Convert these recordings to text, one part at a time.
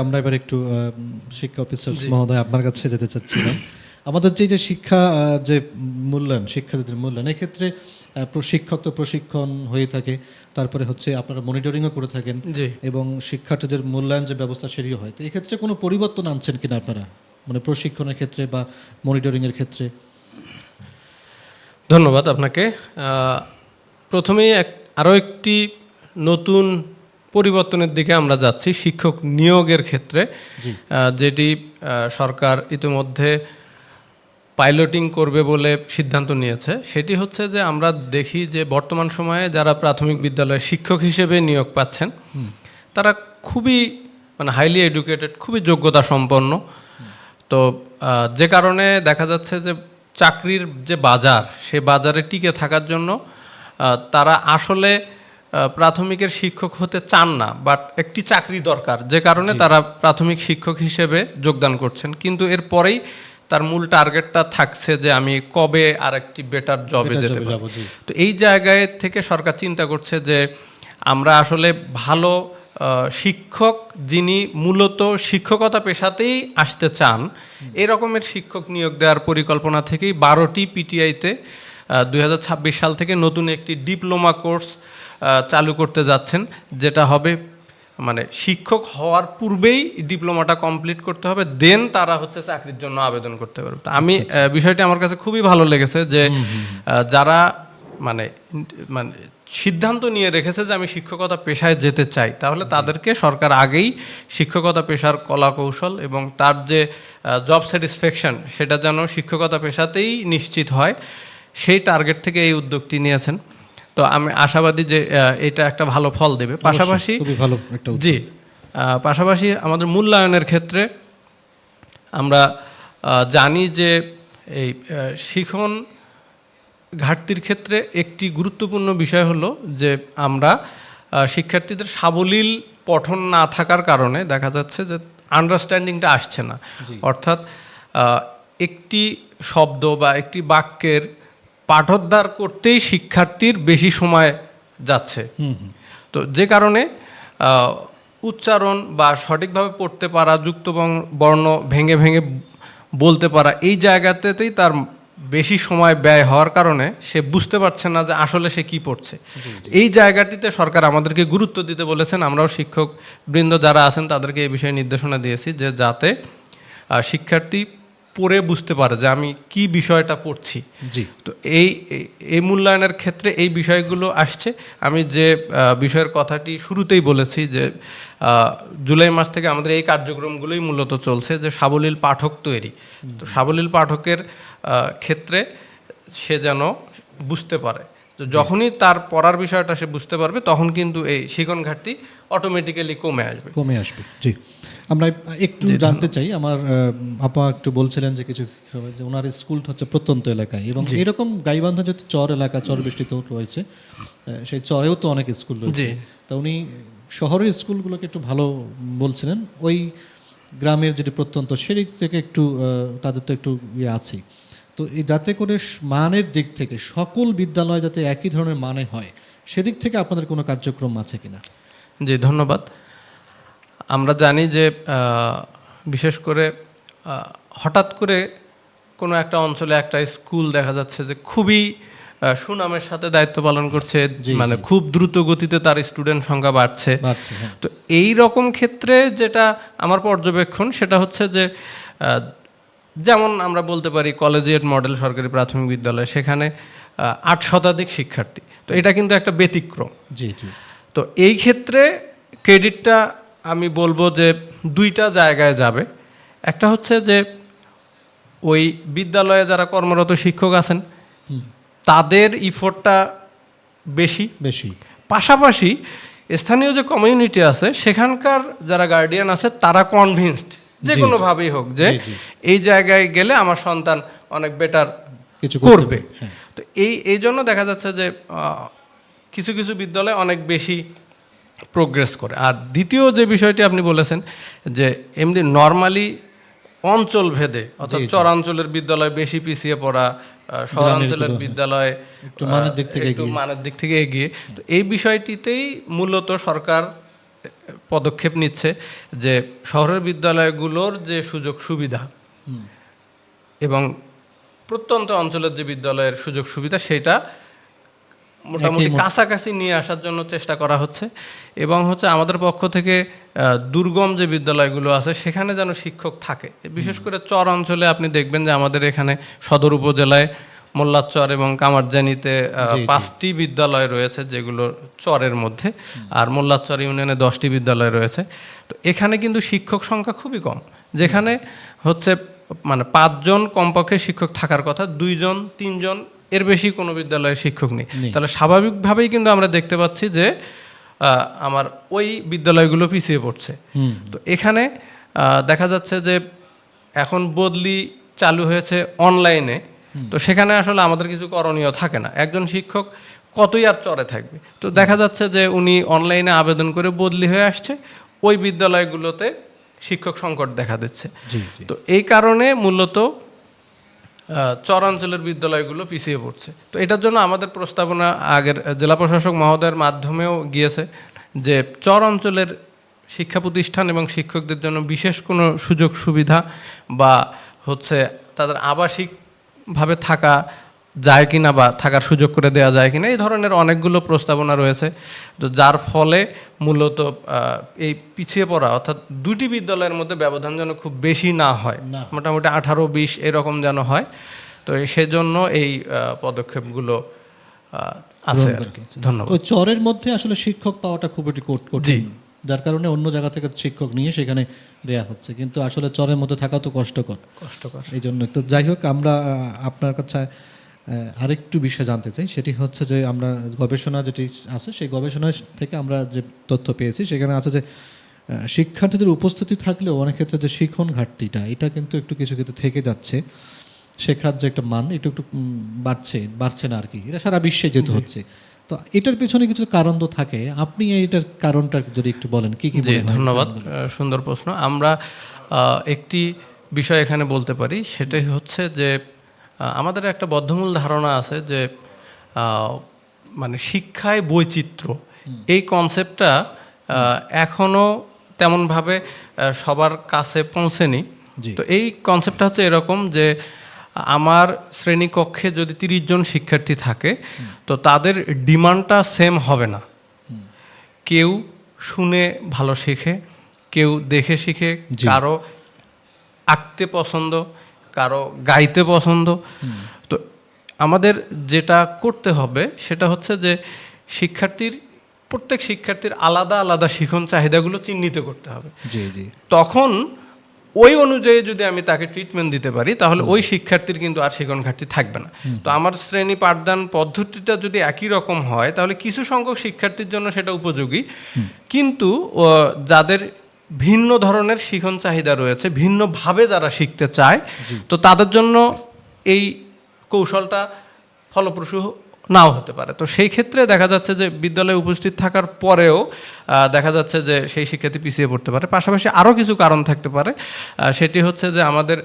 আমরা এবার একটু শিক্ষা অফিসার মহোদয় আপনার কাছে যেতে চাচ্ছিলাম। আমাদের যে যে শিক্ষা যে মূল্যায়ন শিক্ষার্থীদের মূল্যায়ন এক্ষেত্রে প্রশিক্ষক তো প্রশিক্ষণ হয়ে থাকে তারপরে হচ্ছে আপনারা মনিটরিংও করে থাকেন এবং শিক্ষার্থীদের মূল্যায়ন যে ব্যবস্থা সেটিও হয়। তো এক্ষেত্রে কোনো পরিবর্তন আনছেন কিনা আপনারা? মানে প্রশিক্ষণের ক্ষেত্রে বা মনিটরিংয়ের ক্ষেত্রে? ধন্যবাদ আপনাকে। প্রথমেই এক আরও একটি নতুন পরিবর্তনের দিকে আমরা যাচ্ছি শিক্ষক নিয়োগের ক্ষেত্রে। যেটি সরকার ইতিমধ্যে পাইলটিং করবে বলে সিদ্ধান্ত নিয়েছে। সেটি হচ্ছে যে আমরা দেখি যে বর্তমান সময়ে যারা প্রাথমিক বিদ্যালয়ে শিক্ষক হিসেবে নিয়োগ পাচ্ছেন তারা খুবই মানে হাইলি এডুকেটেড খুবই যোগ্যতা সম্পন্ন তো যে কারণে দেখা যাচ্ছে যে চাকরির যে বাজার সে বাজারে টিকে থাকার জন্য তারা আসলে প্রাথমিকের শিক্ষক হতে চান না বাট একটি চাকরি দরকার। যে কারণে তারা প্রাথমিক শিক্ষক হিসেবে যোগদান করছেন। কিন্তু এর পরেই তার মূল টার্গেটটা থাকছে যে আমি কবে আর একটি বেটার জবে যেতে job এ পারি। যাব, জি। তো এই জায়গায় থেকে সরকার চিন্তা করছে যে আমরা আসলে ভালো শিক্ষক যিনি মূলত শিক্ষকতা পেশাতেই আসতে চান এরকমের শিক্ষক নিয়োগ দেওয়ার পরিকল্পনা থেকেই বারোটি পিটিআইতে দুই হাজার ছাব্বিশ সাল থেকে নতুন একটি ডিপ্লোমা কোর্স চালু করতে যাচ্ছেন যেটা হবে মানে শিক্ষক হওয়ার পূর্বেই ডিপ্লোমাটা কমপ্লিট করতে হবে দেন তারা হচ্ছে চাকরির জন্য আবেদন করতে পারবে। আমি বিষয়টি আমার কাছে খুবই ভালো লেগেছে যে যারা মানে মানে সিদ্ধান্ত নিয়ে রেখেছে যে আমি শিক্ষকতা পেশায় যেতে চাই তাহলে তাদেরকে সরকার আগেই শিক্ষকতা পেশার কলা কৌশল এবং তার যে জব স্যাটিসফ্যাকশন সেটা যেন শিক্ষকতা পেশাতেই নিশ্চিত হয় সেই টার্গেট থেকে এই উদ্যোগটি নিয়েছেন। তো আমি আশাবাদী যে এটা একটা ভালো ফল দেবে। পাশাপাশি ভালো একটা জি পাশাপাশি আমাদের মূল্যায়নের ক্ষেত্রে আমরা জানি যে এই শিখন ঘাটতির ক্ষেত্রে একটি গুরুত্বপূর্ণ বিষয় হলো যে আমরা শিক্ষার্থীদের সাবলীল পঠন না থাকার কারণে দেখা যাচ্ছে যে আন্ডারস্ট্যান্ডিংটা আসছে না। অর্থাৎ একটি শব্দ বা একটি বাক্যের পাঠোদ্ধার করতেই শিক্ষার্থীর বেশি সময় যাচ্ছে। তো যে কারণে উচ্চারণ বা সঠিকভাবে পড়তে পারা যুক্ত বর্ণ ভেঙে ভেঙে বলতে পারা এই জায়গাতেই তার বেশি সময় ব্যয় হওয়ার কারণে সে বুঝতে পারছে না যে আসলে সে কি পড়ছে। এই জায়গাটিতে সরকার আমাদেরকে গুরুত্ব দিতে বলেছেন। আমরাও শিক্ষক বৃন্দ যারা আছেন তাদেরকে এই বিষয়ে নির্দেশনা দিয়েছি যে যাতে শিক্ষার্থী পড়ে বুঝতে পারে যে আমি কি বিষয়টা পড়ছি। জি। তো এই এই- মূল্যায়নের ক্ষেত্রে এই বিষয়গুলো আসছে। আমি যে বিষয়ের কথাটি শুরুতেই বলেছি যে জুলাই মাস থেকে আমাদের এই কার্যক্রমগুলোই মূলত চলছে যে সাবলীল পাঠক তৈরি। তো সাবলীল পাঠকের ক্ষেত্রে সে যেন বুঝতে পারে তো যখনই তার পড়ার বিষয়টা সে বুঝতে পারবে তখন কিন্তু এই শিখন ঘাটতি অটোমেটিক্যালি কমে আসবে। কমে আসবে জি। আমরা একটু জানতে চাই আমার আপা একটু বলছিলেন যে কিছু যে ওনার স্কুলটা হচ্ছে প্রত্যন্ত এলাকায় এবং এরকম গাইবান্ধা যেহেতু চর এলাকা চর বৃষ্টিতেও রয়েছে সেই চরেও তো অনেক স্কুল রয়েছে। তা উনি শহরের স্কুলগুলোকে একটু ভালো বলছিলেন ওই গ্রামের যেটি প্রত্যন্ত সেদিক থেকে একটু তাদের তো একটু ইয়ে আছে। তো এই যাতে করে মানের দিক থেকে সকল বিদ্যালয় যাতে একই ধরনের মানে হয় সেদিক থেকে আপনাদের কোনো কার্যক্রম আছে কিনা? জি ধন্যবাদ। আমরা জানি যে বিশেষ করে হঠাৎ করে কোনো একটা অঞ্চলে একটা স্কুল দেখা যাচ্ছে যে খুবই সুনামের সাথে দায়িত্ব পালন করছে। মানে খুব দ্রুত গতিতে তার স্টুডেন্ট সংখ্যা বাড়ছে। হ্যাঁ। তো এই রকম ক্ষেত্রে যেটা আমার পর্যবেক্ষণ সেটা হচ্ছে যে যেমন আমরা বলতে পারি কলেজিয়েট মডেল সরকারি প্রাথমিক বিদ্যালয় সেখানে আট শতাধিক শিক্ষার্থী। তো এটা কিন্তু একটা ব্যতিক্রম। জি জি। তো এই ক্ষেত্রে ক্রেডিটটা আমি বলব যে দুইটা জায়গায় যাবে। একটা হচ্ছে যে ওই বিদ্যালয়ে যারা কর্মরত শিক্ষক আছেন তাদের ইফোর্টটা বেশি। বেশি। পাশাপাশি স্থানীয় যে কমিউনিটি আছে সেখানকার যারা গার্ডিয়ান আছে তারা কনভিনসড যে কোনোভাবেই হোক যে। এই জায়গায় গেলে আমার সন্তান অনেক বেটার কিছু করবে। হ্যাঁ। তো এই এই জন্য দেখা যাচ্ছে যে কিছু কিছু বিদ্যালয় অনেক বেশি প্রোগ্রেস করে। আর দ্বিতীয় যে বিষয়টি আপনি বলেছেন যে এমনি নর্মালি অঞ্চল ভেদে অর্থাৎ চরাঞ্চলের বিদ্যালয় বেশি পিছিয়ে পড়া শহরাঞ্চলের বিদ্যালয়। একটু মানের দিক থেকে একটু মানের দিক থেকে এগিয়ে। তো এই বিষয়টিতেই মূলত সরকার পদক্ষেপ নিচ্ছে যে শহরের বিদ্যালয়গুলোর যে সুযোগ সুবিধা এবং প্রত্যন্ত অঞ্চলের যে বিদ্যালয়ের সুযোগ সুবিধা সেটা মোটামুটি কাছাকাছি নিয়ে আসার জন্য চেষ্টা করা হচ্ছে। এবং হচ্ছে আমাদের পক্ষ থেকে দুর্গম যে বিদ্যালয়গুলো আছে সেখানে যেন শিক্ষক থাকে। বিশেষ করে চর অঞ্চলে আপনি দেখবেন যে আমাদের এখানে সদর উপজেলায় মোল্লাচর এবং কামারজানিতে। পাঁচটি বিদ্যালয় রয়েছে যেগুলো চরের মধ্যে। আর মোল্লাচর ইউনিয়নে দশটি বিদ্যালয় রয়েছে। তো এখানে কিন্তু শিক্ষক সংখ্যা খুবই কম। যেখানে হচ্ছে মানে পাঁচজন কমপক্ষে শিক্ষক থাকার কথা দুইজন তিনজন এর বেশি কোনো বিদ্যালয়ে শিক্ষক নেই। তাহলে স্বাভাবিকভাবেই কিন্তু আমরা দেখতে পাচ্ছি যে আমার ওই বিদ্যালয়গুলো পিছিয়ে পড়ছে। তো এখানে দেখা যাচ্ছে যে এখন বদলি চালু হয়েছে অনলাইনে। তো সেখানে আসলে আমাদের কিছু করণীয় থাকে না। একজন শিক্ষক কতই আর চরে থাকবে? তো দেখা যাচ্ছে যে উনি অনলাইনে আবেদন করে বদলি হয়ে আসছে ওই বিদ্যালয়গুলোতে শিক্ষক সংকট দেখা দিচ্ছে। তো এই কারণে মূলত চরাঞ্চলের বিদ্যালয়গুলো পিছিয়ে পড়ছে। তো এটার জন্য আমাদের প্রস্তাবনা আগের জেলা প্রশাসক মহোদয়ের মাধ্যমেও গিয়েছে যে চর অঞ্চলের শিক্ষা প্রতিষ্ঠান এবং শিক্ষকদের জন্য বিশেষ কোনো সুযোগ সুবিধা বা হচ্ছে তাদের আবাসিকভাবে থাকা যায় কিনা বা থাকার সুযোগ করে দেওয়া যায় কিনা এই ধরনের অনেকগুলো প্রস্তাবনা রয়েছে। তো যার ফলে মূলত এই পিছিয়ে পড়া অর্থাৎ দুটি বিদ্যালয়ের মধ্যে ব্যবধান যেন খুব বেশি না হয় না। মোটামুটি আঠারো বিশ এরকম যেন হয়। তো সেজন্য এই পদক্ষেপগুলো আছে আর কি। ধন্যবাদ। ওই চরের মধ্যে আসলে শিক্ষক পাওয়াটা খুব একটি কঠ- কঠিন। যার কারণে অন্য জায়গা থেকে শিক্ষক নিয়ে সেখানে দেয়া হচ্ছে। কিন্তু আসলে চরের মধ্যে থাকা তো কষ্টকর। কষ্টকর। এই জন্য তো যাই হোক আমরা আপনার কাছে আরেকটু বিষয় জানতে চাই সেটি হচ্ছে যে আমরা গবেষণা যেটি আছে সেই গবেষণা থেকে আমরা যে তথ্য পেয়েছি সেখানে আছে যে শিক্ষার্থীদের উপস্থিতি থাকলেও অনেক ক্ষেত্রে যে শিক্ষণ ঘাটতিটা এটা কিন্তু একটু কিছু ক্ষেত্রে থেকে যাচ্ছে। শেখার যে একটা মান একটু একটু বাড়ছে বাড়ছে না আর কি এটা সারা বিশ্বে যেতে হচ্ছে। তো এটার পেছনে কিছু কারণ তো থাকে। আপনি এইটার কারণটা যদি একটু বলেন কি কি ধন্যবাদ। সুন্দর প্রশ্ন। আমরা একটি বিষয় এখানে বলতে পারি সেটাই হচ্ছে যে আমাদের একটা বদ্ধমূল ধারণা আছে যে মানে শিক্ষায় বৈচিত্র্য। এই কনসেপ্টটা এখনও তেমনভাবে সবার কাছে পৌঁছেনি। তো এই কনসেপ্টটা হচ্ছে এরকম যে আমার শ্রেণীকক্ষে যদি তিরিশ জন শিক্ষার্থী থাকে তো তাদের ডিমান্ডটা সেম হবে না। কেউ শুনে ভালো শিখে কেউ দেখে শিখে। কারও আঁকতে পছন্দ কারও গাইতে পছন্দ। তো আমাদের যেটা করতে হবে সেটা হচ্ছে যে শিক্ষার্থীর প্রত্যেক শিক্ষার্থীর আলাদা আলাদা শিখন চাহিদাগুলো চিহ্নিত করতে হবে। জি জি। তখন ওই অনুযায়ী যদি আমি তাকে ট্রিটমেন্ট দিতে পারি তাহলে ওই শিক্ষার্থীর কিন্তু আর শিখন ঘাটতি থাকবে না। তো আমার শ্রেণি পাঠদান পদ্ধতিটা যদি একই রকম হয় তাহলে কিছু সংখ্যক শিক্ষার্থীর জন্য সেটা উপযোগী। কিন্তু যাদের ভিন্ন ধরনের শিখন চাহিদা রয়েছে ভিন্নভাবে যারা শিখতে চায়। তো তাদের জন্য এই কৌশলটা ফলপ্রসূ নাও হতে পারে। তো সেই ক্ষেত্রে দেখা যাচ্ছে যে বিদ্যালয়ে উপস্থিত থাকার পরেও দেখা যাচ্ছে যে সেই শিক্ষার্থী পিছিয়ে পড়তে পারে। পাশাপাশি আরও কিছু কারণ থাকতে পারে। সেটি হচ্ছে যে আমাদের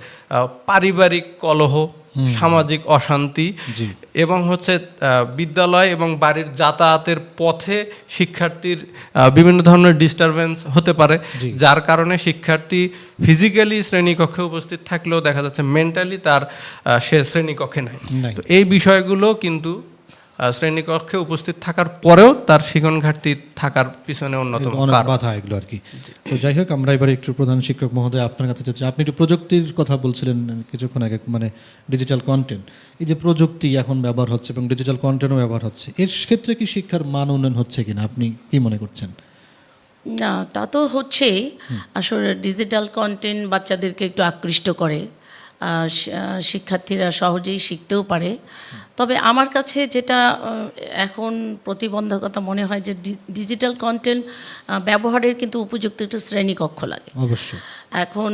পারিবারিক কলহ সামাজিক অশান্তি এবং হচ্ছে বিদ্যালয় এবং বাড়ির যাতায়াতের পথে শিক্ষার্থীর বিভিন্ন ধরনের ডিস্টারবেন্স হতে পারে যার কারণে শিক্ষার্থী ফিজিক্যালি শ্রেণীকক্ষে উপস্থিত থাকলেও দেখা যাচ্ছে মেন্টালি তার সে শ্রেণীকক্ষে নাই। তো এই বিষয়গুলো কিন্তু শ্রেণীকক্ষে উপস্থিত থাকার পরেও তার শিখন ঘাটতি থাকার পিছনে অন্যতম বাধা এগুলো আর কি। তো যাই হোক আমরা এবার একটু প্রধান শিক্ষক মহোদয় আপনার কাছে চাচ্ছি। আপনি একটু প্রযুক্তির কথা বলছিলেন কিছুক্ষণ আগে মানে ডিজিটাল কন্টেন্ট এই যে প্রযুক্তি এখন ব্যবহার হচ্ছে এবং ডিজিটাল কন্টেন্টও ব্যবহার হচ্ছে এর ক্ষেত্রে কি শিক্ষার মান উন্নয়ন হচ্ছে কিনা? আপনি কি মনে করছেন? না তা তো হচ্ছেই আসলে ডিজিটাল কন্টেন্ট বাচ্চাদেরকে একটু আকৃষ্ট করে। শিক্ষার্থীরা সহজেই শিখতেও পারে। তবে আমার কাছে যেটা এখন প্রতিবন্ধকতা মনে হয় যে ডিজিটাল কন্টেন্ট ব্যবহারের কিন্তু উপযুক্ত একটা শ্রেণীকক্ষ লাগে। অবশ্যই। এখন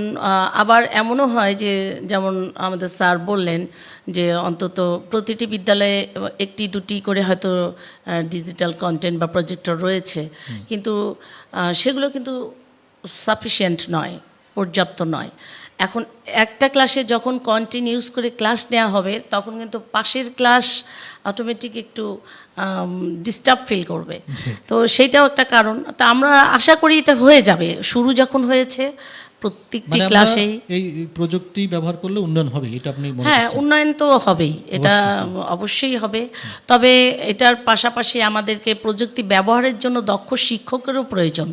আবার এমনও হয় যে যেমন আমাদের স্যার বললেন যে অন্তত প্রতিটি বিদ্যালয়ে একটি দুটি করে হয়তো ডিজিটাল কন্টেন্ট বা প্রজেক্টর রয়েছে। কিন্তু সেগুলো কিন্তু সাফিসিয়েন্ট নয় পর্যাপ্ত নয়। এখন একটা ক্লাসে যখন কন্টিনিউস করে ক্লাস নেওয়া হবে তখন কিন্তু পাশের ক্লাস অটোমেটিক একটু ডিস্টার্ব ফিল করবে। তো সেইটাও একটা কারণ। তা আমরা আশা করি এটা হয়ে যাবে। শুরু যখন হয়েছে প্রত্যেকটি ক্লাসে এই এই প্রযুক্তি ব্যবহার করলে উন্নয়ন হবে এটা আপনি হ্যাঁ উন্নয়ন তো হবেই এটা অবশ্যই। হবে। তবে এটার পাশাপাশি আমাদেরকে প্রযুক্তি ব্যবহারের জন্য দক্ষ শিক্ষকেরও প্রয়োজন।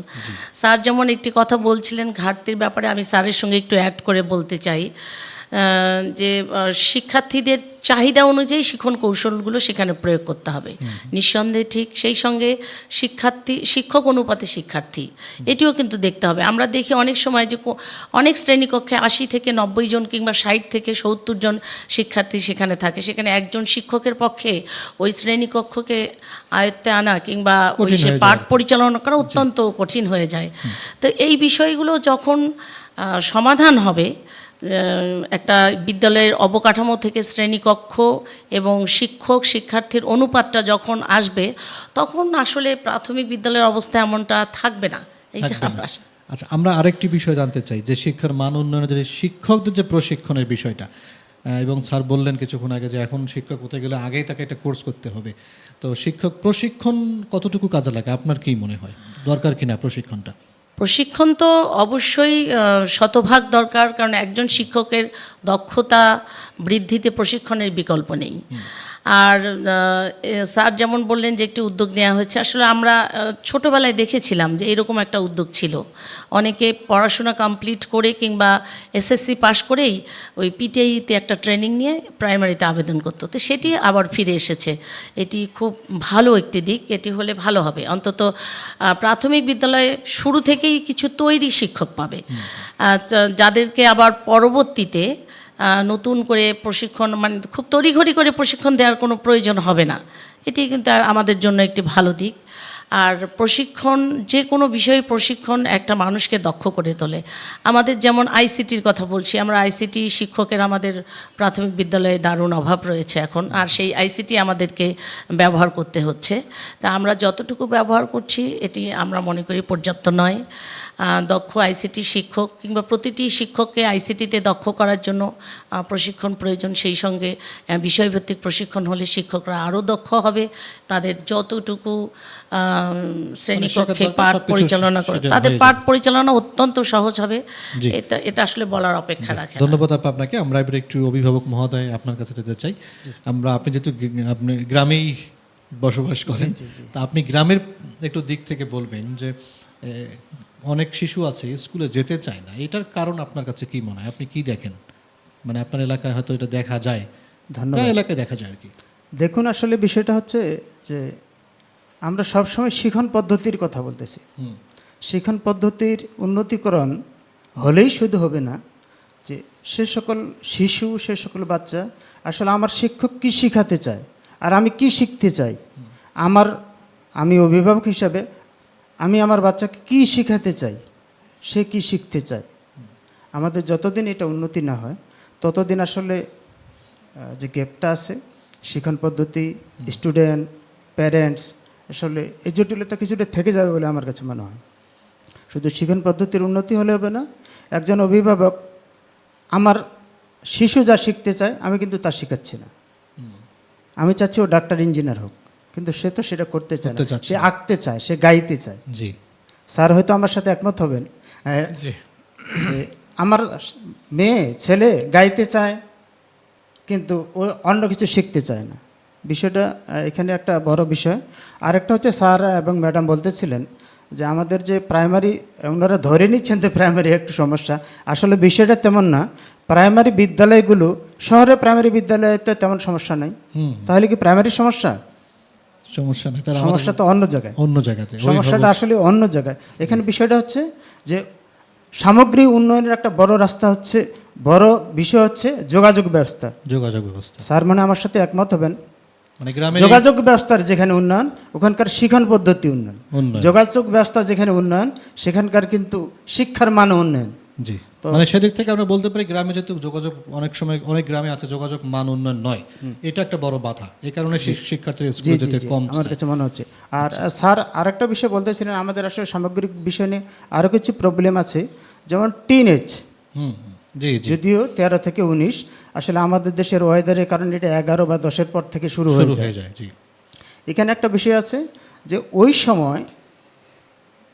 স্যার যেমন একটি কথা বলছিলেন ঘাটতির ব্যাপারে আমি স্যারের সঙ্গে একটু অ্যাড করে বলতে চাই। যে শিক্ষার্থীদের চাহিদা অনুযায়ী শিক্ষণ কৌশলগুলো সেখানে প্রয়োগ করতে হবে। নিঃসন্দেহে ঠিক সেই সঙ্গে শিক্ষার্থী শিক্ষক অনুপাতে শিক্ষার্থী এটিও কিন্তু দেখতে হবে। আমরা দেখি অনেক সময় যে অনেক শ্রেণীকক্ষে আশি থেকে নব্বই জন কিংবা ষাট থেকে সত্তর জন শিক্ষার্থী সেখানে থাকে। সেখানে একজন শিক্ষকের পক্ষে ওই শ্রেণীকক্ষকে আয়ত্তে আনা কিংবা ওই সে পাঠ পরিচালনা করা অত্যন্ত কঠিন হয়ে যায়। তো এই বিষয়গুলো যখন সমাধান হবে একটা বিদ্যালয়ের অবকাঠামো থেকে শ্রেণীকক্ষ এবং শিক্ষক শিক্ষার্থীর অনুপাতটা যখন আসবে তখন আসলে প্রাথমিক বিদ্যালয়ের অবস্থা এমনটা থাকবে না। এইটা আচ্ছা আমরা আরেকটি বিষয় জানতে চাই যে শিক্ষার মান উন্নয়নের যে শিক্ষকদের যে প্রশিক্ষণের বিষয়টা এবং স্যার বললেন কিছুক্ষণ আগে যে এখন শিক্ষক হতে গেলে আগেই তাকে একটা কোর্স করতে হবে। তো শিক্ষক প্রশিক্ষণ কতটুকু কাজে লাগে আপনার কি মনে হয়? দরকার কিনা প্রশিক্ষণটা? প্রশিক্ষণ তো অবশ্যই শতভাগ দরকার কারণ একজন শিক্ষকের দক্ষতা বৃদ্ধিতে প্রশিক্ষণের বিকল্প নেই। আর স্যার যেমন বললেন যে একটি উদ্যোগ নেওয়া হয়েছে আসলে আমরা ছোটোবেলায় দেখেছিলাম যে এরকম একটা উদ্যোগ ছিল। অনেকে পড়াশোনা কমপ্লিট করে কিংবা এসএসসি পাশ করেই ওই পিটিআইতে একটা ট্রেনিং নিয়ে প্রাইমারিতে আবেদন করতো। তো সেটি আবার ফিরে এসেছে। এটি খুব ভালো একটি দিক এটি হলে ভালো হবে। অন্তত প্রাথমিক বিদ্যালয়ে শুরু থেকেই কিছু তৈরি শিক্ষক পাবে। যাদেরকে আবার পরবর্তীতে নতুন করে প্রশিক্ষণ মানে খুব তড়িঘড়ি করে প্রশিক্ষণ দেওয়ার কোনো প্রয়োজন হবে না। এটি কিন্তু আমাদের জন্য একটি ভালো দিক। আর প্রশিক্ষণ, যে কোনো বিষয়ে প্রশিক্ষণ একটা মানুষকে দক্ষ করে তোলে। আমাদের যেমন আইসিটির কথা বলছি, আমরা আইসিটি শিক্ষকের আমাদের প্রাথমিক বিদ্যালয়ে দারুণ অভাব রয়েছে এখন, আর সেই আইসিটি আমাদেরকে ব্যবহার করতে হচ্ছে। তা আমরা যতটুকু ব্যবহার করছি, এটি আমরা মনে করি পর্যাপ্ত নয়। দক্ষ আইসিটি শিক্ষক কিংবা প্রতিটি শিক্ষককে আইসিটিতে দক্ষ করার জন্য প্রশিক্ষণ প্রয়োজন। সেই সঙ্গে বিষয়ভিত্তিক প্রশিক্ষণ হলে শিক্ষকরা আরও দক্ষ হবে। তাদের যতটুকু শ্রেণীকক্ষে পাঠ পরিচালনা করে। তাদের পাঠ পরিচালনা অত্যন্ত সহজ হবে। এটা এটা আসলে বলার অপেক্ষা রাখে ধন্যবাদ আপা আপনাকে। আমরা এবার একটু অভিভাবক মহোদয় আপনার কাছে যেতে চাই। আমরা আপনি যেহেতু আপনি গ্রামেই বসবাস করেন তা আপনি গ্রামের একটু দিক থেকে বলবেন যে অনেক শিশু আছে স্কুলে যেতে চায় না। এটার কারণ আপনার কাছে কি মনে হয়? আপনি কি দেখেন? মানে আপনার এলাকায় হয়তো এটা দেখা যায়। ধন্যবাদ। এলাকায় দেখা যায় আর কি। দেখুন আসলে বিষয়টা হচ্ছে যে আমরা সবসময় শিখন পদ্ধতির কথা বলতেছি। শিখন পদ্ধতির উন্নতিকরণ হলেই শুধু হবে না যে সে সকল শিশু সে সকল বাচ্চা আসলে আমার শিক্ষক কি শিখাতে চায় আর আমি কি শিখতে চাই? আমার আমি অভিভাবক হিসাবে আমি আমার বাচ্চাকে কি শিখাতে চাই? সে কি শিখতে চায়? আমাদের যতদিন এটা উন্নতি না হয় ততদিন আসলে যে গ্যাপটা আছে শিক্ষণ পদ্ধতি স্টুডেন্ট প্যারেন্টস আসলে এই জটিলতা কিছুটা থেকে যাবে বলে আমার কাছে মনে হয়। শুধু শিক্ষণ পদ্ধতির উন্নতি হলে হবে না একজন অভিভাবক আমার শিশু যা শিখতে চায় আমি কিন্তু তা শেখাচ্ছি না। আমি চাচ্ছি ও ডাক্তার ইঞ্জিনিয়ার হোক কিন্তু সে তো সেটা করতে চায় না। সে আঁকতে চায় সে গাইতে চায়। জি। স্যার হয়তো আমার সাথে একমত হবেন যে আমার মেয়ে ছেলে গাইতে চায় কিন্তু ও অন্য কিছু শিখতে চায় না। বিষয়টা এখানে একটা বড় বিষয়। আরেকটা হচ্ছে স্যার এবং ম্যাডাম বলতেছিলেন যে আমাদের যে প্রাইমারি ওনারা ধরে নিচ্ছেন যে প্রাইমারি একটু সমস্যা। আসলে বিষয়টা তেমন না। প্রাইমারি বিদ্যালয়গুলো শহরে প্রাইমারি বিদ্যালয়ে তো তেমন সমস্যা নাই। তাহলে কি প্রাইমারি সমস্যা? সমস্যা নেই সমস্যা তো অন্য জায়গায়। অন্য জায়গাতে সমস্যাটা আসলে অন্য জায়গায়। এখানে বিষয়টা হচ্ছে যে সামগ্রিক উন্নয়নের একটা বড় রাস্তা হচ্ছে বড় বিষয় হচ্ছে যোগাযোগ ব্যবস্থা। যোগাযোগ ব্যবস্থা। স্যার মানে আমার সাথে একমত হবেন। মানে গ্রামে যোগাযোগ ব্যবস্থার যেখানে উন্নয়ন ওখানকার শিক্ষণ পদ্ধতি উন্নয়ন। যোগাযোগ ব্যবস্থা যেখানে উন্নয়ন সেখানকার কিন্তু শিক্ষার মান উন্নয়ন। জি। মানে সেদিক থেকে আমরা বলতে পারি গ্রামে যেহেতু যোগাযোগ অনেক সময় অনেক গ্রামে আছে যোগাযোগ মান উন্নয়ন নয়। এটা একটা বড় বাধা। এই কারণে শিক- শিক্ষার্থীরা জি স্কুলে যেতে কম আমার কাছে মনে হচ্ছে। আর স্যার আরেকটা বিষয় বলতেছিলেন আমাদের আসলে সামগ্রিক বিষয় নিয়ে আরও কিছু প্রবলেম আছে যেমন টিন এজ হুম। যদিও তেরো থেকে উনিশ আসলে আমাদের দেশের ওয়েদারের কারণে এটা এগারো বা দশের পর থেকে শুরু হয়ে যায়। এখানে একটা বিষয় আছে যে ওই সময়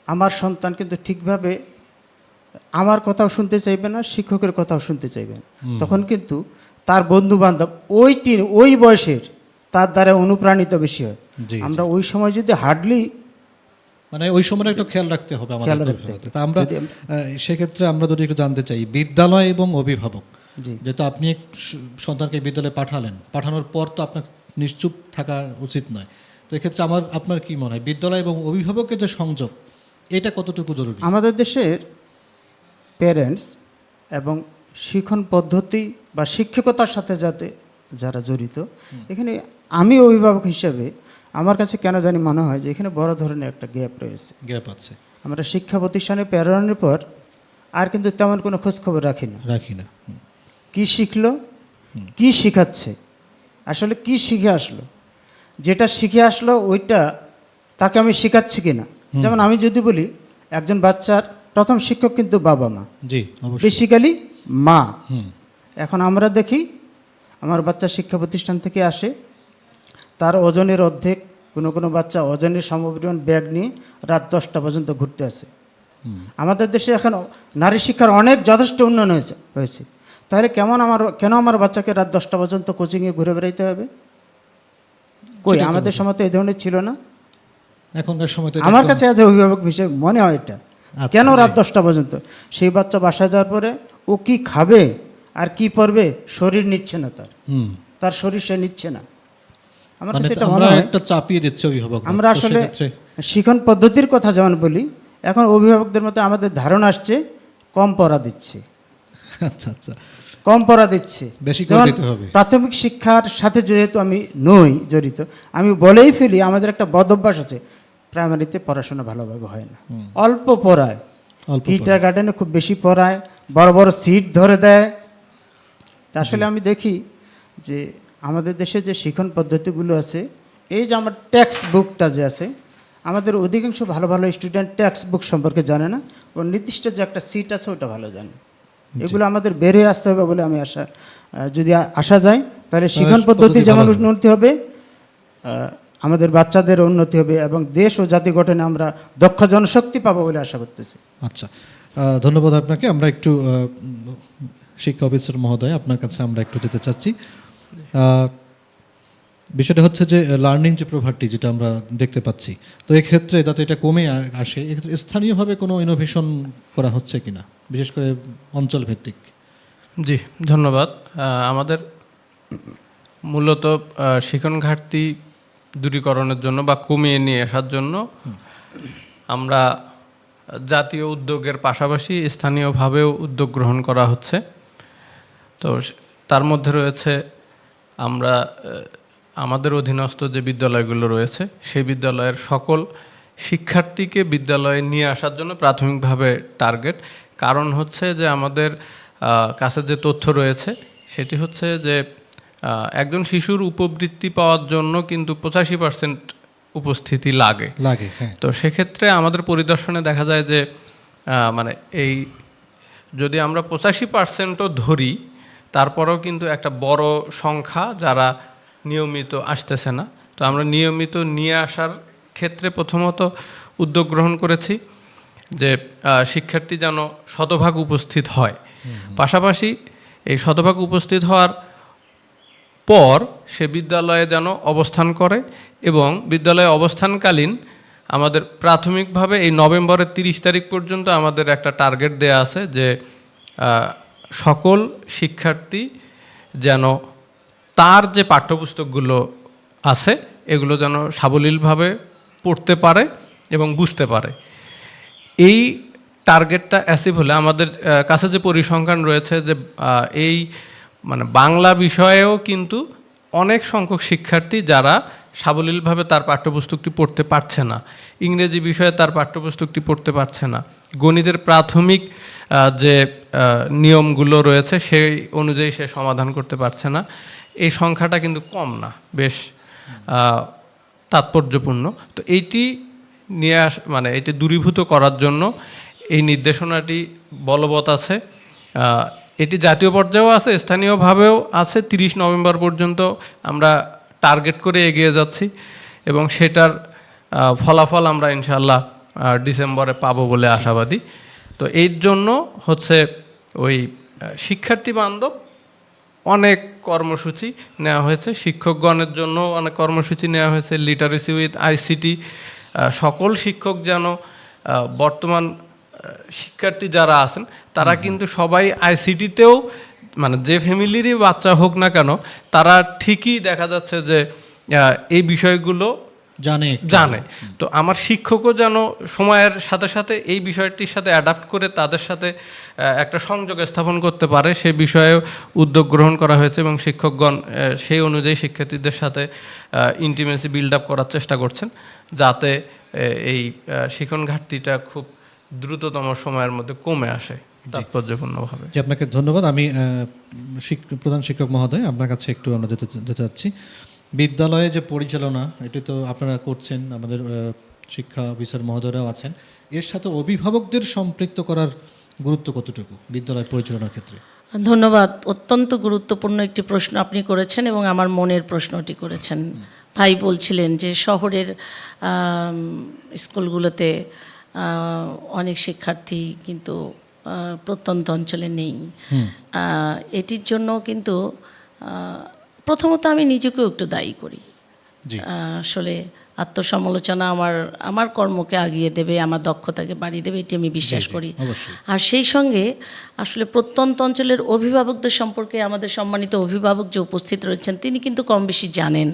আমার সন্তান কিন্তু ঠিকভাবে আমার কথাও শুনতে চাইবে না শিক্ষকের কথাও শুনতে চাইবে না। তখন কিন্তু তার বন্ধু বান্ধব ওই ওই বয়সের তার দ্বারা অনুপ্রাণিত বেশি হয়। আমরা ওই সময় যদি হার্ডলি মানে ওই সময় একটু খেয়াল রাখতে হবে আমাদের। তা আমরা সেক্ষেত্রে আমরা যদি একটু জানতে চাই বিদ্যালয় এবং অভিভাবক যেহেতু আপনি সন্তানকে বিদ্যালয়ে পাঠালেন পাঠানোর পর তো আপনার নিশ্চুপ থাকা উচিত নয়। তো এক্ষেত্রে আমার আপনার কি মনে হয় বিদ্যালয় এবং অভিভাবকের যে সংযোগ এটা কতটুকু জরুরি? আমাদের দেশের প্যারেন্টস এবং শিক্ষণ পদ্ধতি বা শিক্ষকতার সাথে যাতে যারা জড়িত এখানে আমি অভিভাবক হিসেবে আমার কাছে কেন জানি মনে হয় যে এখানে বড় ধরনের একটা গ্যাপ রয়েছে। গ্যাপ আছে। আমরা শিক্ষা প্রতিষ্ঠানে প্রেরণের পর আর কিন্তু তেমন কোনো খোঁজখবর রাখি না। রাখি না। কি শিখলো? কি শিখাচ্ছে? আসলে কি শিখে আসলো? যেটা শিখে আসলো ওইটা তাকে আমি শেখাচ্ছি কি না যেমন আমি যদি বলি একজন বাচ্চার প্রথম শিক্ষক কিন্তু বাবা মা। জি বেসিক্যালি মা। এখন আমরা দেখি আমার বাচ্চা শিক্ষা প্রতিষ্ঠান থেকে আসে তার ওজনের অর্ধেক কোনো কোনো বাচ্চা ওজনের সমপরিমাণ ব্যাগ নিয়ে রাত দশটা পর্যন্ত ঘুরতে আসে। আমাদের দেশে এখন নারী শিক্ষার অনেক যথেষ্ট উন্নয়ন হয়েছে হয়েছে। তাহলে কেমন আমার কেন আমার বাচ্চাকে রাত দশটা পর্যন্ত কোচিংয়ে ঘুরে বেড়াইতে হবে? কই আমাদের সময় তো এই ধরনের ছিল না। এখনকার সময় তো আমার কাছে আজ অভিভাবক হিসেবে মনে হয় এটা। আচ্ছা, কেন রাত দশটা পর্যন্ত? সেই বাচ্চা বাসায় যাওয়ার পরে ও কি খাবে আর কি পরবে শরীর নিচ্ছে না তার। তার শরীর সে নিচ্ছে না। আমার মানে কাছে এটা মনে হয় একটা চাপিয়ে দিচ্ছি অভিভাবক আমরা আসলে শিক্ষণ পদ্ধতির কথা যেমন বলি এখন অভিভাবকদের মধ্যে আমাদের ধারণা আসছে কম পড়া দিচ্ছে। আচ্ছা আচ্ছা। কম পড়া দিচ্ছে। প্রাথমিক শিক্ষার সাথে যেহেতু আমি নই জড়িত আমি বলেই ফেলি আমাদের একটা বদ অভ্যাস আছে প্রাইমারিতে পড়াশোনা ভালোভাবে হয় না। অল্প পড়ায়। কিটার গার্ডেনে খুব বেশি পড়ায় বড় বড় সিট ধরে দেয়। তা আসলে আমি দেখি যে আমাদের দেশে যে শিক্ষণ পদ্ধতিগুলো আছে এই যে আমার টেক্সট বুকটা যে আছে আমাদের অধিকাংশ ভালো ভালো স্টুডেন্ট টেক্সট বুক সম্পর্কে জানে না ও নির্দিষ্ট যে একটা সিট আছে ওটা ভালো জানে। এগুলো আমাদের বের হয়ে আসতে হবে বলে আমি আশা যদি আসা যায় তাহলে শিক্ষণ পদ্ধতি যেমন উন্নতি হবে আমাদের বাচ্চাদের উন্নতি হবে এবং দেশ ও জাতি গঠনে আমরা দক্ষ জনশক্তি পাবো বলে আশা করতেছি। আচ্ছা ধন্যবাদ আপনাকে। আমরা একটু শিক্ষা অফিসার মহোদয় আপনার কাছে আমরা একটু যেতে চাচ্ছি। বিষয়টা হচ্ছে যে লার্নিং যে প্রভাবটি যেটা আমরা দেখতে পাচ্ছি তো এক্ষেত্রে যাতে এটা কমে আসে এক্ষেত্রে স্থানীয়ভাবে কোনো ইনোভেশন করা হচ্ছে কি না বিশেষ করে অঞ্চল ভিত্তিক। জি ধন্যবাদ। আমাদের মূলত শিক্ষণ ঘাটতি দূরীকরণের জন্য বা কমিয়ে নিয়ে আসার জন্য আমরা জাতীয় উদ্যোগের পাশাপাশি স্থানীয়ভাবেও উদ্যোগ গ্রহণ করা হচ্ছে। তো তার মধ্যে রয়েছে আমরা আমাদের অধীনস্থ যে বিদ্যালয়গুলো রয়েছে সেই বিদ্যালয়ের সকল শিক্ষার্থীকে বিদ্যালয়ে নিয়ে আসার জন্য প্রাথমিকভাবে টার্গেট। কারণ হচ্ছে যে আমাদের কাছে যে তথ্য রয়েছে সেটি হচ্ছে যে একজন শিশুর উপবৃত্তি পাওয়ার জন্য কিন্তু পঁচাশি পার্সেন্ট উপস্থিতি লাগে। লাগে হ্যাঁ। তো সেক্ষেত্রে আমাদের পরিদর্শনে দেখা যায় যে মানে এই যদি আমরা পঁচাশি পার্সেন্টও ধরি তারপরেও কিন্তু একটা বড় সংখ্যা যারা নিয়মিত আসতেছে না। তো আমরা নিয়মিত নিয়ে আসার ক্ষেত্রে প্রথমত উদ্যোগ গ্রহণ করেছি যে শিক্ষার্থী যেন শতভাগ উপস্থিত হয়। পাশাপাশি এই শতভাগ উপস্থিত হওয়ার পর সে বিদ্যালয়ে যেন অবস্থান করে এবং বিদ্যালয়ে অবস্থানকালীন আমাদের প্রাথমিকভাবে এই নভেম্বরের তিরিশ তারিখ পর্যন্ত আমাদের একটা টার্গেট দেয়া আছে যে সকল শিক্ষার্থী যেন তার যে পাঠ্যপুস্তকগুলো আছে, এগুলো যেন সাবলীলভাবে পড়তে পারে এবং বুঝতে পারে। এই টার্গেটটা অ্যাসিভ হলে আমাদের কাছে যে পরিসংখ্যান রয়েছে যে এই মানে বাংলা বিষয়েও কিন্তু অনেক সংখ্যক শিক্ষার্থী যারা সাবলীলভাবে তার পাঠ্যপুস্তকটি পড়তে পারছে না। ইংরেজি বিষয়ে তার পাঠ্যপুস্তকটি পড়তে পারছে না। গণিতের প্রাথমিক যে নিয়মগুলো রয়েছে, সেই অনুযায়ী সে সমাধান করতে পারছে না। এই সংখ্যাটা কিন্তু কম না, বেশ তাৎপর্যপূর্ণ। তো এইটি নিয়ে আস মানে এটি দূরীভূত করার জন্য এই নির্দেশনাটি বলবৎ আছে। এটি জাতীয় পর্যায়েও আছে, স্থানীয়ভাবেও আছে। তিরিশ নভেম্বর পর্যন্ত আমরা টার্গেট করে এগিয়ে যাচ্ছি এবং সেটার ফলাফল আমরা ইনশাল্লাহ ডিসেম্বরে পাবো বলে আশাবাদী। তো এর জন্য হচ্ছে ওই শিক্ষার্থী বান্ধব অনেক কর্মসূচি নেওয়া হয়েছে। শিক্ষকগণের জন্য অনেক কর্মসূচি নেওয়া হয়েছে। লিটারেসি উইথ আইসিটি সকল শিক্ষক যেন বর্তমান শিক্ষার্থী যারা আছেন তারা কিন্তু সবাই আইসিটিতেও মানে যে ফ্যামিলিরই বাচ্চা হোক না কেন তারা ঠিকই দেখা যাচ্ছে যে এই বিষয়গুলো জানে জানে। তো আমার শিক্ষকও যেন সময়ের সাথে সাথে এই বিষয়টির সাথে অ্যাডাপ্ট করে তাদের সাথে একটা সংযোগ স্থাপন করতে পারে সে বিষয়ে উদ্যোগ গ্রহণ করা হয়েছে এবং শিক্ষকগণ সেই অনুযায়ী শিক্ষার্থীদের সাথে ইন্টিমেসি বিল্ড আপ করার চেষ্টা করছেন যাতে এই শিক্ষণ ঘাটতিটা খুব দ্রুততম সময়ের মধ্যে কমে আসে তাৎপর্যপূর্ণভাবে। জি আপনাকে ধন্যবাদ। আমি প্রধান শিক্ষক মহোদয় আপনার কাছে একটু আমরা যেতে যেতে চাচ্ছি বিদ্যালয়ে যে পরিচালনা এটি তো আপনারা করছেন আমাদের শিক্ষা অফিসার মহোদয়রাও আছেন এর সাথে অভিভাবকদের সম্পৃক্ত করার গুরুত্ব কতটুকু বিদ্যালয় পরিচালনার ক্ষেত্রে? ধন্যবাদ। অত্যন্ত গুরুত্বপূর্ণ একটি প্রশ্ন আপনি করেছেন এবং আমার মনের প্রশ্নটি করেছেন। ভাই বলছিলেন যে শহরের স্কুলগুলোতে অনেক শিক্ষার্থী কিন্তু প্রত্যন্ত অঞ্চলে নেই। এটির জন্য কিন্তু প্রথমত আমি নিজেকেও একটু দায়ী করি। আসলে আত্মসমালোচনা আমার আমার কর্মকে আগিয়ে দেবে আমার দক্ষতাকে বাড়িয়ে দেবে এটি আমি বিশ্বাস করি। আর সেই সঙ্গে আসলে প্রত্যন্ত অঞ্চলের অভিভাবকদের সম্পর্কে আমাদের সম্মানিত অভিভাবক যে উপস্থিত রয়েছেন তিনি কিন্তু কম বেশি জানেন।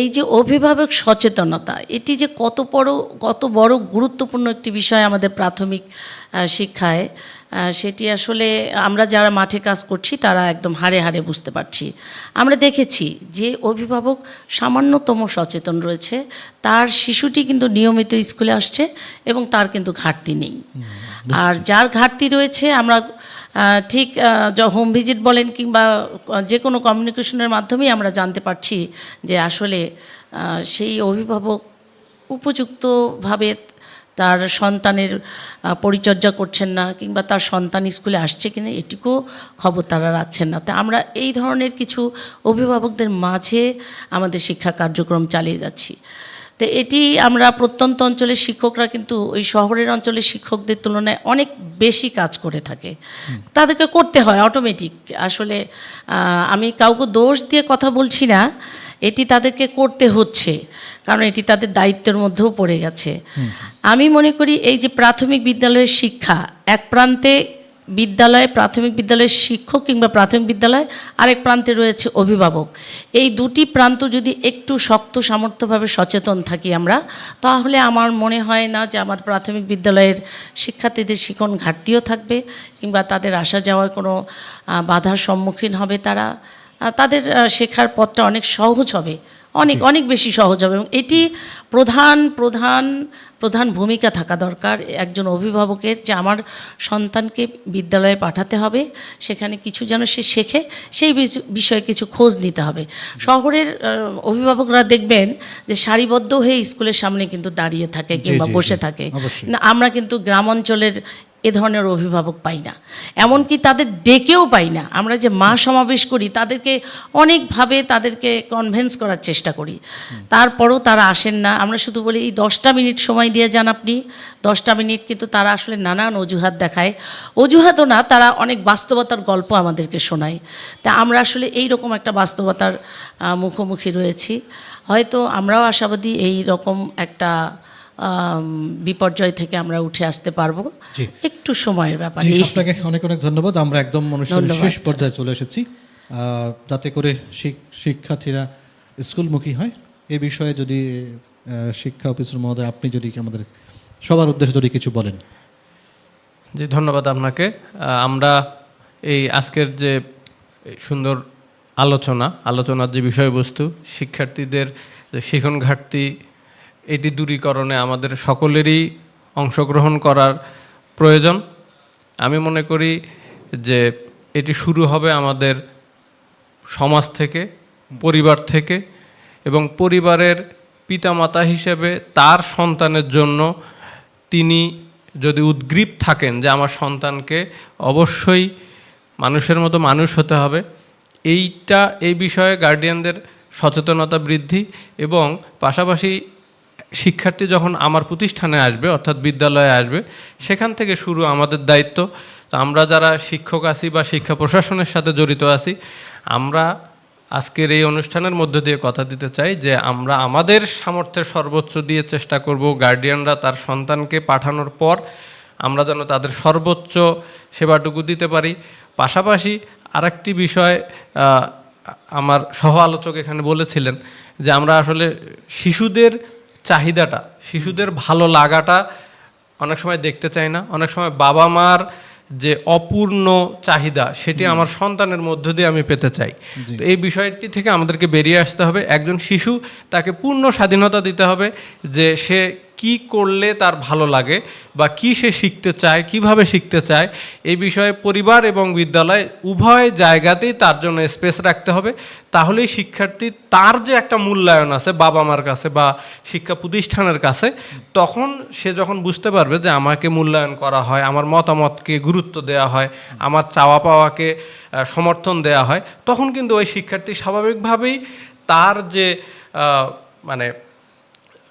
এই যে অভিভাবক সচেতনতা এটি যে কত বড় কত বড় গুরুত্বপূর্ণ একটি বিষয় আমাদের প্রাথমিক শিক্ষায় সেটি আসলে আমরা যারা মাঠে কাজ করছি তারা একদম হারে হাড়ে বুঝতে পারছি। আমরা দেখেছি যে অভিভাবক সামান্যতম সচেতন রয়েছে। তার শিশুটি কিন্তু নিয়মিত স্কুলে আসছে এবং তার কিন্তু ঘাটতি নেই। আর যার ঘাটতি রয়েছে আমরা ঠিক হোম ভিজিট বলেন কিংবা যে কোনো কমিউনিকেশনের মাধ্যমেই আমরা জানতে পারছি যে আসলে সেই অভিভাবক উপযুক্তভাবে তার সন্তানের পরিচর্যা করছেন না কিংবা তার সন্তান স্কুলে আসছে কিনা এটুকু খবর তারা রাখছেন না। তা আমরা এই ধরনের কিছু অভিভাবকদের মাঝে আমাদের শিক্ষা কার্যক্রম চালিয়ে যাচ্ছি। তো এটি আমরা প্রত্যন্ত অঞ্চলের শিক্ষকরা কিন্তু ওই শহরের অঞ্চলের শিক্ষকদের তুলনায় অনেক বেশি কাজ করে থাকে। তাদেরকে করতে হয় অটোমেটিক আসলে আমি কাউকে দোষ দিয়ে কথা বলছি না এটি তাদেরকে করতে হচ্ছে। কারণ এটি তাদের দায়িত্বের মধ্যেও পড়ে গেছে। আমি মনে করি এই যে প্রাথমিক বিদ্যালয়ের শিক্ষা এক প্রান্তে বিদ্যালয়ে প্রাথমিক বিদ্যালয়ের শিক্ষক কিংবা প্রাথমিক বিদ্যালয় আরেক প্রান্তে রয়েছে অভিভাবক। এই দুটি প্রান্ত যদি একটু শক্ত সামর্থ্যভাবে সচেতন থাকি আমরা তাহলে আমার মনে হয় না যে আমার প্রাথমিক বিদ্যালয়ের শিক্ষার্থীদের শিক্ষণ ঘাটতিও থাকবে কিংবা তাদের আসা যাওয়ার কোনো বাধার সম্মুখীন হবে তারা। তাদের শেখার পথটা অনেক সহজ হবে। অনেক অনেক বেশি সহজ হবে এবং এটি প্রধান প্রধান প্রধান ভূমিকা থাকা দরকার একজন অভিভাবকের যে আমার সন্তানকে বিদ্যালয়ে পাঠাতে হবে সেখানে কিছু যেন সে শেখে সেই বিষয়ে কিছু খোঁজ নিতে হবে। শহরের অভিভাবকরা দেখবেন যে সারিবদ্ধ হয়ে স্কুলের সামনে কিন্তু দাঁড়িয়ে থাকে কিংবা বসে থাকে। না আমরা কিন্তু গ্রাম অঞ্চলের এ ধরনের অভিভাবক পাই না। এমনকি তাদের ডেকেও পাই না। আমরা যে মা সমাবেশ করি, তাদেরকে অনেকভাবে তাদেরকে কনভেন্স করার চেষ্টা করি। তারপরও তারা আসেন না। আমরা শুধু বলি, এই দশটা মিনিট সময় দিয়ে যান আপনি। দশটা মিনিট কিন্তু তারা আসলে নানান অজুহাত দেখায়। অজুহাতও না, তারা অনেক বাস্তবতার গল্প আমাদেরকে শোনায়। তা আমরা আসলে এই রকম একটা বাস্তবতার মুখোমুখি রয়েছি। হয়তো আমরাও আশাবাদী এই রকম একটা বিপর্যয় থেকে আমরা উঠে আসতে পারব। একটু সময়ের ব্যাপার আপনাকে অনেক অনেক ধন্যবাদ। আমরা একদম অনুষ্ঠানের শেষ পর্যায়ে চলে এসেছি। আহ, যাতে করে শিক- শিক্ষার্থীরা স্কুলমুখী হয়। এ বিষয়ে যদি আহ, শিক্ষা অফিসার মহোদয় আপনি যদি আমাদের সবার উদ্দেশ্যে যদি কিছু বলেন। জি ধন্যবাদ আপনাকে। আমরা এই আজকের যে সুন্দর আলোচনা আলোচনার যে বিষয়বস্তু শিক্ষার্থীদের শিখন ঘাটতি এটি দূরীকরণে আমাদের সকলেরই অংশগ্রহণ করার প্রয়োজন। আমি মনে করি যে এটি শুরু হবে আমাদের সমাজ থেকে, পরিবার থেকে এবং পরিবারের পিতামাতা হিসেবে তার সন্তানের জন্য তিনি যদি উদ্গ্রীব থাকেন যে আমার সন্তানকে অবশ্যই মানুষের মতো মানুষ হতে হবে, এইটা এই বিষয়ে গার্ডিয়ানদের সচেতনতা বৃদ্ধি এবং পাশাপাশি শিক্ষার্থী যখন আমার প্রতিষ্ঠানে আসবে, অর্থাৎ বিদ্যালয়ে আসবে, সেখান থেকে শুরু আমাদের দায়িত্ব। তো আমরা যারা শিক্ষক আছি বা শিক্ষা প্রশাসনের সাথে জড়িত আছি, আমরা আজকের এই অনুষ্ঠানের মধ্যে দিয়ে কথা দিতে চাই যে আমরা আমাদের সামর্থ্যের সর্বোচ্চ দিয়ে চেষ্টা করব, গার্ডিয়ানরা তার সন্তানকে পাঠানোর পর আমরা যেন তাদের সর্বোচ্চ সেবাটুকু দিতে পারি। পাশাপাশি আরেকটি বিষয় আমার সহ আলোচক এখানে বলেছিলেন যে আমরা আসলে শিশুদের চাহিদাটা শিশুদের ভালো লাগাটা অনেক সময় দেখতে চাই না। অনেক সময় বাবা মার যে অপূর্ণ চাহিদা সেটি আমার সন্তানের মধ্য দিয়ে আমি পেতে চাই। তো এই বিষয়টি থেকে আমাদেরকে বেরিয়ে আসতে হবে। একজন শিশু তাকে পূর্ণ স্বাধীনতা দিতে হবে যে সে কি করলে তার ভালো লাগে বা কি সে শিখতে চায়, কীভাবে শিখতে চায়, এই বিষয়ে পরিবার এবং বিদ্যালয় উভয় জায়গাতেই তার জন্য স্পেস রাখতে হবে। তাহলেই শিক্ষার্থী তার যে একটা মূল্যায়ন আছে বাবা মার কাছে বা শিক্ষা প্রতিষ্ঠানের কাছে, তখন সে যখন বুঝতে পারবে যে আমাকে মূল্যায়ন করা হয়, আমার মতামতকে গুরুত্ব দেওয়া হয়, আমার চাওয়া পাওয়াকে সমর্থন দেওয়া হয়, তখন কিন্তু ওই শিক্ষার্থী স্বাভাবিকভাবেই তার যে মানে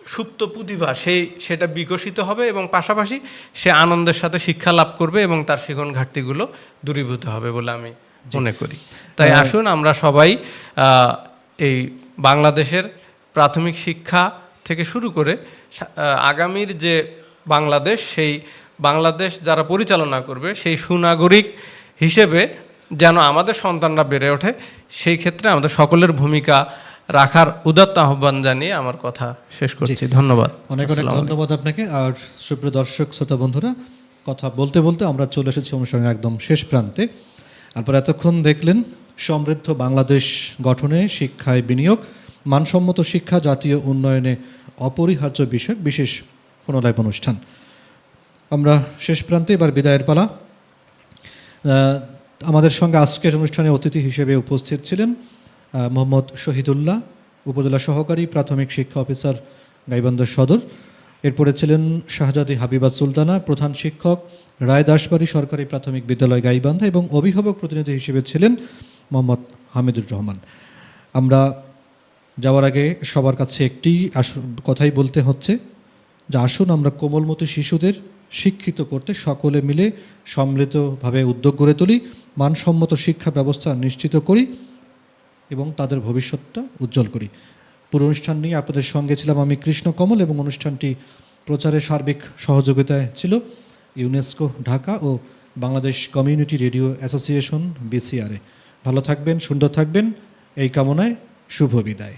সুপ্ত প্রতিভা সেই সেটা বিকশিত হবে এবং পাশাপাশি সে আনন্দের সাথে শিক্ষা লাভ করবে এবং তার শিখন ঘাটতিগুলো দূরীভূত হবে বলে আমি মনে করি। তাই আসুন আমরা সবাই এই বাংলাদেশের প্রাথমিক শিক্ষা থেকে শুরু করে আগামীর যে বাংলাদেশ সেই বাংলাদেশ যারা পরিচালনা করবে সেই সুনাগরিক হিসেবে যেন আমাদের সন্তানরা বেড়ে ওঠে সেই ক্ষেত্রে আমাদের সকলের ভূমিকা রাখার উদাত্ত আহ্বান জানিয়ে আমার কথা শেষ করছি। ধন্যবাদ। অনেক অনেক ধন্যবাদ আপনাকে। আর সুপ্রিয় দর্শক শ্রোতা বন্ধুরা কথা বলতে বলতে আমরা চলে এসেছি অনুষ্ঠানের একদম শেষ প্রান্তে। আপনারা এতক্ষণ দেখলেন সমৃদ্ধ বাংলাদেশ গঠনে শিক্ষায় বিনিয়োগ মানসম্মত শিক্ষা জাতীয় উন্নয়নে অপরিহার্য বিষয় বিশেষ পুনরায় অনুষ্ঠান। আমরা শেষ প্রান্তে এবার বিদায়ের পালা। আহ, আমাদের সঙ্গে আজকের অনুষ্ঠানে অতিথি হিসেবে উপস্থিত ছিলেন মোহাম্মদ শহীদুল্লাহ, উপজেলা সহকারী প্রাথমিক শিক্ষা অফিসার গাইবান্ধা সদর। এরপরে ছিলেন শাহজাদি হাবিবা সুলতানা, প্রধান শিক্ষক, রায় দাসবাড়ি সরকারি প্রাথমিক বিদ্যালয় গাইবান্ধা এবং অভিভাবক প্রতিনিধি হিসেবে ছিলেন মোহাম্মদ হামিদুর রহমান। আমরা যাওয়ার আগে সবার কাছে একটি কথাই বলতে হচ্ছে যে আসুন আমরা কোমলমতি শিশুদের শিক্ষিত করতে সকলে মিলে সম্মিলিতভাবে উদ্যোগ গড়ে তুলি, মানসম্মত শিক্ষা ব্যবস্থা নিশ্চিত করি এবং তাদের ভবিষ্যৎটা উজ্জ্বল করি। পুরো অনুষ্ঠান নিয়ে আপনাদের সঙ্গে ছিলাম আমি কৃষ্ণ কমল এবং অনুষ্ঠানটি প্রচারে সার্বিক সহযোগিতায় ছিল ইউনেস্কো, ঢাকা ও Bangladesh community radio association BCRA ভালো থাকবেন, সুন্দর থাকবেন, এই কামনায় শুভ বিদায়।